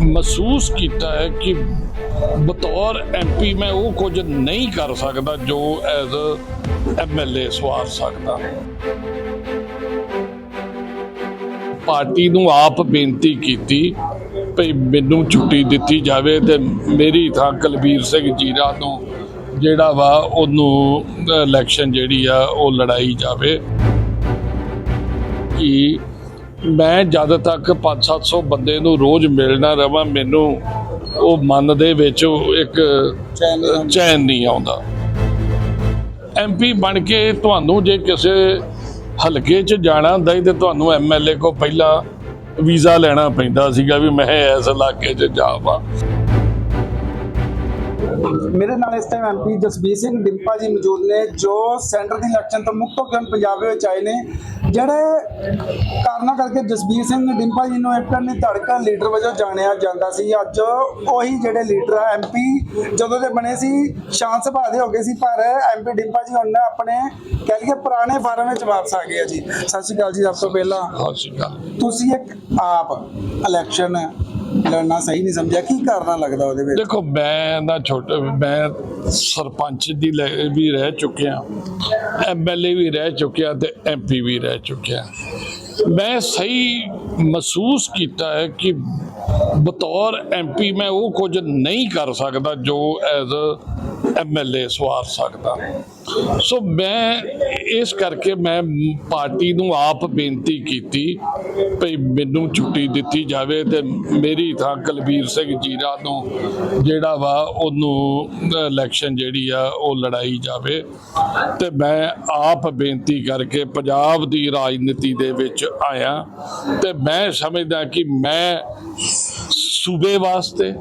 ਮਹਿਸੂਸ ਕੀਤਾ ਹੈ ਕਿ ਬਤੌਰ ਐਮਪੀ ਮੈਂ ਉਹ ਕੁਝ ਨਹੀਂ ਕਰ ਸਕਦਾ ਜੋ ਐਜ਼ ਐਮਐਲਏ ਸਵਾਰ ਸਕਦਾ। ਪਾਰਟੀ ਨੂੰ ਆਪ ਬੇਨਤੀ ਕੀਤੀ ਭਈ ਮੈਨੂੰ ਛੁੱਟੀ ਦਿੱਤੀ ਜਾਵੇ ਤੇ ਮੇਰੀ ਥਾਂ ਕੁਲਬੀਰ ਸਿੰਘ ਜੀਰਾ ਨੂੰ ਜਿਹੜਾ ਵਾ ਉਹਨੂੰ ਇਲੈਕਸ਼ਨ ਜਿਹੜੀ ਆ ਉਹ ਲੜਾਈ ਜਾਵੇ। ਕਿ ਮੈਂ ਜਦ ਤੱਕ 5-700 ਬੰਦੇ ਨੂੰ ਰੋਜ਼ ਮਿਲਣਾ ਰਵਾਂ ਮੈਨੂੰ ਉਹ ਮਨ ਦੇ ਵਿੱਚ ਇੱਕ ਚੈਨ ਨਹੀਂ ਆਉਂਦਾ। ਐਮਪੀ ਬਣ ਕੇ ਤੁਹਾਨੂੰ ਜੇ ਕਿਸੇ ਹਲਕੇ 'ਚ ਜਾਣਾ ਹੁੰਦਾ ਤੇ ਤੁਹਾਨੂੰ ਐਮਐਲਏ ਕੋ ਪਹਿਲਾਂ ਵੀਜ਼ਾ ਲੈਣਾ ਪੈਂਦਾ ਸੀਗਾ ਵੀ ਮੈਂ ਇਸ ਇਲਾਕੇ 'ਚ ਜਾਵਾਂ। ਮੇਰੇ ਨਾਲ ਇਸ ਟਾਈਮ ਐਮਪੀ ਜਸਬੀਰ ਸਿੰਘ ਡਿੰਪਾ ਜੀ ਮੌਜੂਦ ਨੇ ਜੋ ਸੈਂਟਰ ਦੀ ਇਲੈਕਸ਼ਨ ਤੋਂ ਮੁਕਤ ਹੋ ਕੇ ਹੁਣ ਪੰਜਾਬ ਵਿੱਚ ਆਏ ਨੇ। ਜਿਹੜੇ ਕਾਰਨਾਂ ਕਰਕੇ ਜਸਬੀਰ ਸਿੰਘ ਡਿੰਪਾ ਜੀ ਨੂੰ ਇੱਕ ਨਹੀਂ ਧੜਕਾ ਲੀਡਰ ਵਜੋਂ ਜਾਣਿਆ ਜਾਂਦਾ ਸੀ। ਅੱਜ ਉਹੀ ਜਿਹੜੇ ਲੀਡਰ ਆ ਐਮਪੀ ਜਦੋਂ ਦੇ ਬਣੇ ਸੀ ਸ਼ਾਂਤ ਸੁਭਾਅ ਦੇ ਹੋ ਗਏ ਸੀ ਪਰ ਐਮਪੀ ਡਿੰਪਾ ਜੀ ਹੁਣ ਆਪਣੇ ਕਹਿ ਲਈਏ ਪੁਰਾਣੇ ਫਾਰਮ ਵਿੱਚ ਵਾਪਸ ਆ ਗਏ ਆ ਜੀ। ਸਤਿ ਸ਼੍ਰੀ ਅਕਾਲ ਜੀ ਸਭ ਤੋਂ ਪਹਿਲਾਂ। ਸਤਿ ਸ਼੍ਰੀ ਅਕਾਲ। ਤੁਸੀਂ ਇੱਕ ਆਪ ਇਲੈਕਸ਼ਨ ਲੜਨਾ ਸਹੀ ਨਹੀਂ ਸਮਝਿਆ, ਕੀ ਕਾਰਨਾ ਲੱਗਦਾ ਉਹਦੇ ਵਿੱਚ? ਦੇਖੋ, ਮੈਂ ਨਾ ਛੋਟੇ, ਮੈਂ ਸਰਪੰਚ ਦੀ ਵੀ ਰਹਿ ਚੁੱਕਿਆ ਐਮਐਲਏ ਵੀ ਰਹਿ ਚੁੱਕਿਆ ਤੇ ਐਮਪੀ ਵੀ ਰਹਿ ਚੁੱਕਿਆ। ਮੈਂ ਸਹੀ ਮਹਿਸੂਸ ਕੀਤਾ ਹੈ ਕਿ ਬਤੌਰ ਐਮਪੀ ਮੈਂ ਉਹ ਕੁਝ ਨਹੀਂ ਕਰ ਸਕਦਾ ਜੋ ਐਜ਼ ਐਮਐਲਏ ਸਵਾਰ ਸਕਦਾ। ਸੋ ਮੈਂ ਇਸ ਕਰਕੇ ਮੈਂ ਪਾਰਟੀ ਨੂੰ ਆਪ ਬੇਨਤੀ ਕੀਤੀ ਭਈ ਮੈਨੂੰ ਛੁੱਟੀ ਦਿੱਤੀ ਜਾਵੇ ਤੇ ਮੇਰੀ ਥਾਂ ਕੁਲਬੀਰ ਸਿੰਘ ਜੀਰਾ ਨੂੰ ਜਿਹੜਾ ਵਾ ਉਹਨੂੰ ਇਲੈਕਸ਼ਨ ਜਿਹੜੀ ਆ ਉਹ ਲੜਾਈ ਜਾਵੇ। ਤੇ ਮੈਂ ਆਪ ਬੇਨਤੀ ਕਰਕੇ ਪੰਜਾਬ ਦੀ ਰਾਜਨੀਤੀ ਦੇ ਵਿੱਚ ਆਇਆ ਤੇ ਮੈਂ ਸਮਝਦਾ ਕਿ ਮੈਂ ਸੂਬੇ ਵਾਸਤੇ,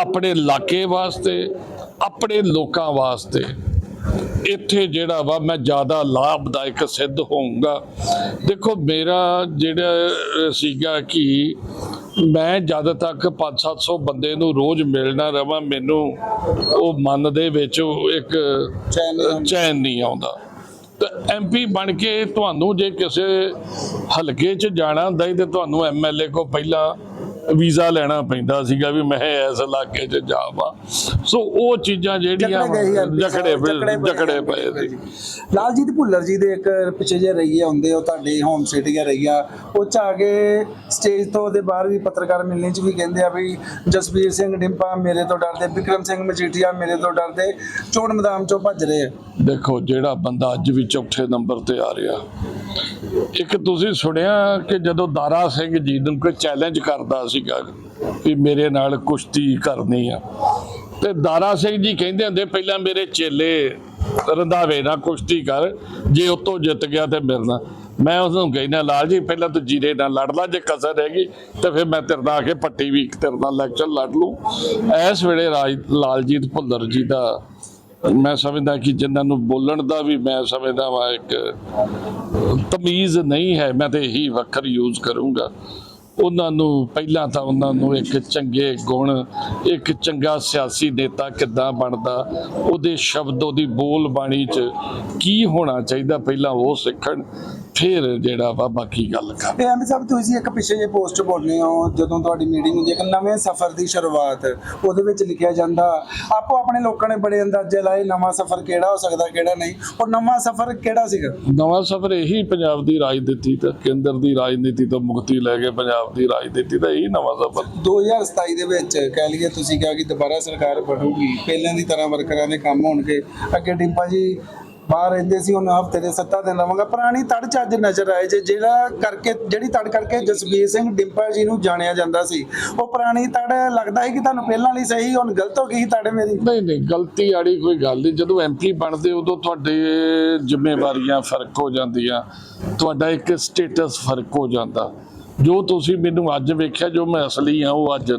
ਆਪਣੇ ਇਲਾਕੇ ਵਾਸਤੇ, ਆਪਣੇ ਲੋਕਾਂ ਵਾਸਤੇ ਇੱਥੇ ਜਿਹੜਾ ਵਾ ਮੈਂ ਜ਼ਿਆਦਾ ਲਾਭਦਾਇਕ ਸਿੱਧ ਹੋਊਂਗਾ। ਦੇਖੋ ਮੇਰਾ ਜਿਹੜਾ ਸੀਗਾ ਕਿ ਮੈਂ ਜਦ ਤੱਕ 5-700 ਬੰਦੇ ਨੂੰ ਰੋਜ਼ ਮਿਲਣਾ ਰਵਾਂ ਮੈਨੂੰ ਉਹ ਮਨ ਦੇ ਵਿੱਚ ਇੱਕ ਚੈਨ ਨਹੀਂ ਆਉਂਦਾ। ਤੇ ਐਮਪੀ ਬਣ ਕੇ ਤੁਹਾਨੂੰ ਜੇ ਕਿਸੇ ਹਲਕੇ 'ਚ ਜਾਣਾ ਹੁੰਦਾ ਤੇ ਤੁਹਾਨੂੰ ਐਮਐਲਏ ਕੋ ਪਹਿਲਾਂ ਵੀਜ਼ਾ ਲੈਣਾ ਪੈਂਦਾ ਸੀਗਾ ਵੀ ਮੈਂ ਇਸ ਇਲਾਕੇ 'ਚ ਜਾਵਾਂ। ਸੋ ਉਹ ਚੀਜ਼ਾਂ ਜਿਹੜੀਆਂ ਜਕੜੇ ਜਕੜੇ ਪਏ ਸੀ। ਲਾਲਜੀਤ ਭੁੱਲਰ ਜੀ ਦੇ ਇੱਕ ਪਿੱਛੇ ਜੇ ਰਹੀ ਆ ਹੁੰਦੇ ਉਹ ਤੁਹਾਡੀ ਹੋਮ ਸਿਟੀ ਆ ਰਹੀ ਆ। ਉਹ ਚ ਆ ਕੇ ਸਟੇਜ ਤੋਂ ਉਹਦੇ ਬਾਹਰ ਵੀ ਪੱਤਰਕਾਰ ਮਿਲਣੀ ਚ ਵੀ ਕਹਿੰਦੇ ਆ ਵੀ ਜਸਬੀਰ ਸਿੰਘ ਡਿੰਪਾ ਮੇਰੇ ਤੋਂ ਡਰਦੇ ਵਿਕਰਮ ਸਿੰਘ ਮਜੀਠੀਆ ਮੇਰੇ ਤੋਂ ਡਰਦੇ ਚੋਣ ਮੈਦਾਨ ਚੋਂ ਭੱਜ ਰਹੇ ਦੇਖੋ ਜਿਹੜਾ ਬੰਦਾ ਅੱਜ ਵੀ ਚੌਥੇ ਨੰਬਰ ਤੇ ਆ ਰਿਹਾ। ਇੱਕ ਤੁਸੀਂ ਸੁਣਿਆ ਕਿ ਜਦੋਂ ਦਾਰਾ ਸਿੰਘ ਜੀ ਨੂੰ ਕੋਈ ਚੈਲੰਜ ਕਰਦਾ ਸੀਗਾ ਵੀ ਮੇਰੇ ਨਾਲ ਕੁਸ਼ਤੀ ਕਰਨੀ ਆ। ਤੇ ਦਾਰਾ ਸਿੰਘ ਜੀ ਕਹਿੰਦੇ ਹੁੰਦੇ, ਪਹਿਲਾਂ ਮੇਰੇ ਚੇਲੇ ਰੰਧਾਵੇ ਨਾਲ ਕੁਸ਼ਤੀ ਕਰ, ਜੇ ਉਤੋਂ ਜਿੱਤ ਗਿਆ ਤੇ ਮਿਲਣਾ ਮੈਂ ਉਸ ਨੂੰ ਕਹਿੰਦਾ, ਲਾਲ ਜੀ, ਪਹਿਲਾਂ ਤੂੰ ਜੀਰੇ ਨਾਲ ਲੜ ਲਾ, ਜੇ ਕਸਰ ਹੈਗੀ ਤੇ ਫਿਰ ਮੈਂ ਤੇਰੇ ਨਾਲ ਆ ਕੇ ਪੱਟੀ ਵੀ ਤੇਰੇ ਨਾਲ ਇਲੈਕਸ਼ਨ ਲੜ ਲੂੰ ਇਸ ਵੇਲੇ ਰਾਜ, ਲਾਲਜੀਤ ਭੁੱਲਰ ਜੀ ਦਾ ਮੈਂ ਸਮਝਦਾ ਕਿ ਜਿਨ੍ਹਾਂ ਨੂੰ ਬੋਲਣ ਦਾ ਵੀ ਮੈਂ ਸਮਝਦਾ ਵਾ, ਇੱਕ ਤਮੀਜ਼ ਨਹੀਂ ਹੈ, ਮੈਂ ਤੇ ਇਹੀ ਵੱਖਰ ਯੂਜ਼ ਕਰੂੰਗਾ। ਉਹਨਾਂ ਨੂੰ, ਪਹਿਲਾਂ ਤਾਂ ਉਹਨਾਂ ਨੂੰ ਇੱਕ ਚੰਗੇ ਗੁਣ, ਇੱਕ ਚੰਗਾ ਸਿਆਸੀ ਨੇਤਾ ਕਿੱਦਾਂ ਬਣਦਾ, ਉਹਦੇ ਸ਼ਬਦ, ਉਹਦੀ ਬੋਲ ਬਾਣੀ 'ਚ ਕੀ ਹੋਣਾ ਚਾਹੀਦਾ? ਪਹਿਲਾਂ ਉਹ ਸਿੱਖਣ ਫਿਰ ਜਿਹੜਾ ਵਾ ਬਾਕੀ ਗੱਲ ਕਰ। ਤੇ ਐਮਪੀ ਸਾਹਿਬ ਤੁਸੀਂ ਇੱਕ ਪਿੱਛੇ ਜੇ ਪੋਸਟ ਬੋਲਨੇ ਹੋ ਜਦੋਂ ਤੁਹਾਡੀ ਮੀਟਿੰਗ ਹੁੰਦੀ ਹੈ ਕਿ ਨਵੇਂ ਸਫ਼ਰ ਦੀ ਸ਼ੁਰੂਆਤ। ਉਹਦੇ ਵਿੱਚ ਲਿਖਿਆ ਜਾਂਦਾ ਆਪੋ ਆਪਣੇ ਲੋਕਾਂ ਨੇ ਬੜੇ ਅੰਦਾਜ਼ੇ ਲਾਏ ਨਵਾਂ ਸਫ਼ਰ ਕਿਹੜਾ ਹੋ ਸਕਦਾ ਕਿਹੜਾ ਨਹੀਂ। ਉਹ ਨਵਾਂ ਸਫ਼ਰ ਕਿਹੜਾ ਸੀਗਾ? ਨਵਾਂ ਸਫ਼ਰ ਇਹੀ ਪੰਜਾਬ ਦੀ ਰਾਜਨੀਤੀ ਤੇ ਕੇਂਦਰ ਦੀ ਰਾਜਨੀਤੀ ਤੋਂ ਮੁਕਤੀ ਲੈ ਕੇ ਪੰਜਾਬ ਦੀ ਰਾਜਨੀਤੀ ਦਾ ਇਹੀ ਨਵਾਂ ਸਫ਼ਰ। 2027 ਦੇ ਵਿੱਚ ਕਹਿ ਲਈਏ ਤੁਸੀਂ ਕਿਹਾ ਕਿ ਦੁਬਾਰਾ ਸਰਕਾਰ ਬਣੂਗੀ ਪਹਿਲਾਂ ਦੀ ਤਰ੍ਹਾਂ ਵਰਕਰਾਂ ਦੇ ਕੰਮ ਹੋਣਗੇ। ਅੱਗੇ ਡਿੰਪਾ ਜੀ ਬਾਹਰ ਰਹਿੰਦੇ ਸੀ ਹੁਣ ਹਫ਼ਤੇ ਦੇ 7 ਦਿਨ ਰਵਾਂਗਾ। ਪੁਰਾਣੀ ਤੜ ਚ ਨਜ਼ਰ ਆਏ ਜੇ, ਜਿਹੜਾ ਕਰਕੇ, ਜਿਹੜੀ ਤੜ ਕਰਕੇ ਜਸਬੀਰ ਸਿੰਘ ਡਿੰਪਾ ਜੀ ਨੂੰ ਜਾਣਿਆ ਜਾਂਦਾ ਸੀ। ਉਹ ਪੁਰਾਣੀ ਤੜ ਲੱਗਦਾ ਹੈ ਕਿ ਤੁਹਾਨੂੰ ਪਹਿਲਾਂ ਲਈ ਸਹੀ, ਹੁਣ ਗਲਤ ਹੋ ਗਈ ਤੜ ਮੇਰੀ? ਨਹੀਂ ਨਹੀਂ, ਗਲਤੀ ਵਾਲੀ ਕੋਈ ਗੱਲ ਨਹੀਂ। ਜਦੋਂ ਐਮਪੀ ਬਣਦੇ, ਉਦੋਂ ਤੁਹਾਡੇ ਜ਼ਿੰਮੇਵਾਰੀਆਂ ਫ਼ਰਕ ਹੋ ਜਾਂਦੀਆਂ। ਤੁਹਾਡਾ ਇੱਕ ਸਟੇਟਸ ਫ਼ਰਕ ਹੋ ਜਾਂਦਾ। ਜੋ ਤੁਸੀਂ ਮੈਨੂੰ ਅੱਜ ਵੇਖਿਆ, ਜੋ ਮੈਂ ਅਸਲੀ ਆ ਉਹ ਅੱਜ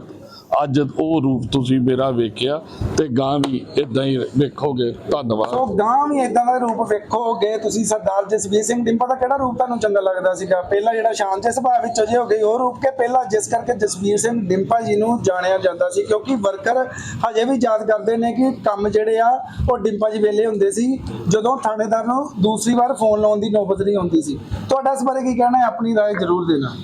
ਅੱਜ ਉਹ ਰੂਪ ਤੁਸੀਂ ਮੇਰਾ ਵੇਖਿਆ ਤੇ ਗਾਂ ਵੀ ਇਦਾਂ ਹੀ ਵੇਖੋਗੇ ਧੰਨਵਾਦ ਸੋ ਗਾਂ ਵੀ ਇਦਾਂ ਦਾ ਰੂਪ ਵੇਖੋਗੇ ਤੁਸੀਂ ਸਰਦਾਰ ਜਸਬੀਰ ਸਿੰਘ ਡਿੰਪਾ ਦਾ ਕਿਹੜਾ ਰੂਪ ਤੁਹਾਨੂੰ ਚੰਗਾ ਲੱਗਦਾ ਸੀਗਾ ਪਹਿਲਾਂ ਜਿਹੜਾ ਸ਼ਾਂਤ ਜਿਹੇ ਸੁਭਾਅ ਵਿੱਚ ਅਜੇ ਹੋ ਗਈ ਉਹ ਰੂਪ ਕੇ ਪਹਿਲਾਂ ਜਿਸ ਕਰਕੇ ਜਸਬੀਰ ਸਿੰਘ ਡਿੰਪਾ ਜੀ ਨੂੰ ਜਾਣਿਆ ਜਾਂਦਾ ਸੀ ਕਿਉਂਕਿ ਵਰਕਰ ਹਜੇ ਵੀ ਯਾਦ ਕਰਦੇ ਨੇ ਕਿ ਕੰਮ ਜਿਹੜੇ ਆ ਉਹ ਡਿੰਪਾ ਜੀ ਵੇਲੇ ਹੁੰਦੇ ਸੀ ਜਦੋਂ ਥਾਣੇਦਾਰ ਨੂੰ ਦੂਸਰੀ ਵਾਰ ਫੋਨ ਲਾਉਣ ਦੀ ਨੌਬਤ ਨਹੀਂ ਹੁੰਦੀ ਸੀ ਤੁਹਾਡਾ ਇਸ ਬਾਰੇ ਕੀ ਕਹਿਣਾ ਹੈ ਆਪਣੀ رائے ਜ਼ਰੂਰ ਦੇਣਾ